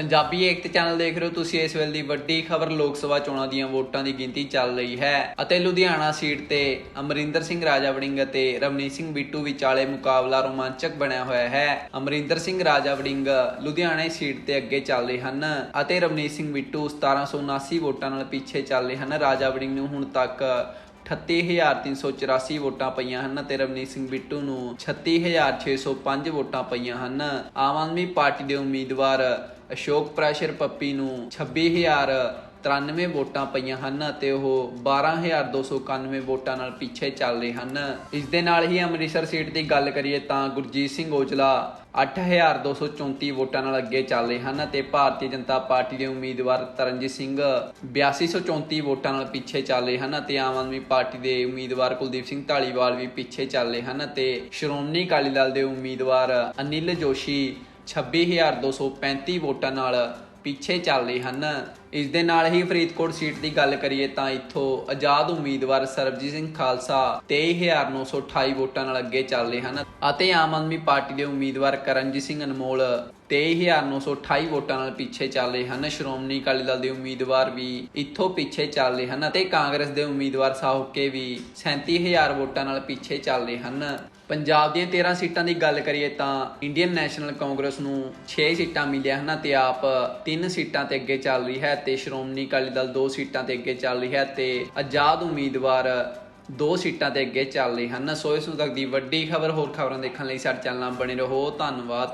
ਪੰਜਾਬੀ ਏਕਤਾ channel ਦੇਖ ਰਹੇ ਹੋ ਤੁਸੀਂ, ਇਸ ਵੇਲੇ ਦੀ ਵੱਡੀ ਖਬਰ ਲੋਕ ਸਭਾ ਚੋਣਾਂ ਦੀਆਂ ਵੋਟਾਂ ਦੀ ਗਿਣਤੀ ਚੱਲ ਰਹੀ ਹੈ ਅਤੇ ਲੁਧਿਆਣਾ ਸੀਟ ਤੇ ਅਮਰਿੰਦਰ ਸਿੰਘ ਰਾਜਾ ਵੜਿੰਗ ਅਤੇ ਰਵਨੀਤ ਸਿੰਘ ਬਿੱਟੂ ਵਿਚਾਲੇ ਮੁਕਾਬਲਾ ਰੋਮਾਂਚਕ ਬਣਿਆ ਹੋਇਆ ਹੈ। ਅਮਰਿੰਦਰ ਸਿੰਘ ਰਾਜਾ ਵੜਿੰਗ ਲੁਧਿਆਣਾ ਸੀਟ ਤੇ ਅੱਗੇ ਚੱਲ ਰਹੇ ਹਨ ਅਤੇ ਰਵਨੀਤ ਸਿੰਘ ਬਿੱਟੂ 1779 ਵੋਟਾਂ ਨਾਲ ਪਿੱਛੇ ਚੱਲ ਰਹੇ ਹਨ। ਰਾਜਾ ਵੜਿੰਗ ਨੂੰ ਹੁਣ ਤੱਕ 38384 ਵੋਟਾਂ ਪਈਆਂ ਹਨ ਤੇ ਰਵਨੀਤ ਸਿੰਘ ਬਿੱਟੂ ਨੂੰ 36605 ਵੋਟਾਂ ਪਈਆਂ ਹਨ। ਆਮ ਆਦਮੀ ਪਾਰਟੀ ਦੇ ਉਮੀਦਵਾਰ ਅਸ਼ੋਕ ਪ੍ਰੈਸ਼ਰ ਪੱਪੀ ਨੂੰ 26093 ਵੋਟਾਂ ਪਈਆਂ ਹਨ ਅਤੇ ਉਹ 12291 ਵੋਟਾਂ ਨਾਲ ਪਿੱਛੇ ਚੱਲ ਰਹੇ ਹਨ। ਇਸ ਦੇ ਨਾਲ ਹੀ ਅੰਮ੍ਰਿਤਸਰ ਸੀਟ ਦੀ ਗੱਲ ਕਰੀਏ ਤਾਂ ਗੁਰਜੀਤ ਸਿੰਘ ਔਜਲਾ 8234 ਵੋਟਾਂ ਨਾਲ ਅੱਗੇ ਚੱਲ ਰਹੇ ਹਨ ਤੇ ਭਾਰਤੀ ਜਨਤਾ ਪਾਰਟੀ ਦੇ ਉਮੀਦਵਾਰ ਤਰਨਜੀਤ ਸਿੰਘ 8234 ਵੋਟਾਂ ਨਾਲ ਪਿੱਛੇ ਚੱਲ ਰਹੇ ਹਨ ਤੇ ਆਮ ਆਦਮੀ ਪਾਰਟੀ ਦੇ ਉਮੀਦਵਾਰ ਕੁਲਦੀਪ ਸਿੰਘ ਢਾਲੀਵਾਲ ਵੀ ਪਿੱਛੇ ਚੱਲ ਰਹੇ ਹਨ ਤੇ ਸ਼੍ਰੋਮਣੀ ਅਕਾਲੀ ਦਲ ਦੇ ਉਮੀਦਵਾਰ ਅਨਿਲ ਜੋਸ਼ੀ 26235 ਵੋਟਾਂ ਨਾਲ ਪਿੱਛੇ ਚੱਲ ਰਹੇ ਹਨ। ਇਸ ਦੇ ਨਾਲ ਹੀ ਫਰੀਦਕੋਟ ਸੀਟ ਦੀ ਗੱਲ ਕਰੀਏ ਤਾਂ ਇੱਥੋਂ ਆਜ਼ਾਦ ਉਮੀਦਵਾਰ ਸਰਬਜੀਤ ਸਿੰਘ ਖਾਲਸਾ 23928 ਵੋਟਾਂ ਨਾਲ ਅੱਗੇ ਚੱਲ ਰਹੇ ਹਨ ਅਤੇ ਆਮ ਆਦਮੀ ਪਾਰਟੀ ਦੇ ਉਮੀਦਵਾਰ ਕਰਨਜੀਤ ਸਿੰਘ ਅਨਮੋਲ 23928 ਵੋਟਾਂ ਨਾਲ ਪਿੱਛੇ ਚੱਲ ਰਹੇ ਹਨ। ਸ਼੍ਰੋਮਣੀ ਅਕਾਲੀ ਦਲ ਦੇ ਉਮੀਦਵਾਰ ਵੀ ਇੱਥੋਂ ਪਿੱਛੇ ਚੱਲ ਰਹੇ ਹਨ ਅਤੇ ਕਾਂਗਰਸ ਦੇ ਉਮੀਦਵਾਰ ਸਾਹੋਕੇ ਵੀ 37000 ਵੋਟਾਂ ਨਾਲ ਪਿੱਛੇ ਚੱਲ ਰਹੇ ਹਨ। ਪੰਜਾਬ ਦੀਆਂ 13 ਸੀਟਾਂ ਦੀ ਗੱਲ ਕਰੀਏ ਤਾਂ ਇੰਡੀਅਨ ਨੈਸ਼ਨਲ ਕਾਂਗਰਸ ਨੂੰ 6 ਸੀਟਾਂ ਮਿਲੀਆਂ ਹਨ ਤੇ ਆਪ 3 ਸੀਟਾਂ ਤੇ ਅੱਗੇ ਚੱਲ ਰਹੀ ਹੈ ਤੇ ਸ਼੍ਰੋਮਣੀ ਅਕਾਲੀ ਦਲ ਦੋ ਸੀਟਾਂ ਤੇ ਅੱਗੇ ਚੱਲ ਰਹੀ ਹੈ ਤੇ ਆਜ਼ਾਦ ਉਮੀਦਵਾਰ ਦੋ ਸੀਟਾਂ ਤੇ ਅੱਗੇ ਚੱਲ ਰਹੇ ਹਨ। ਸੋ ਇਸ ਨੂੰ ਤੱਕ ਦੀ ਵੱਡੀ ਖਬਰ ਹੋਰ ਖਬਰਾਂ ਦੇਖਣ ਲਈ ਸਾਡੇ ਚੈਨਲ ਨਾਲ ਬਣੇ ਰਹੋ। ਧੰਨਵਾਦ।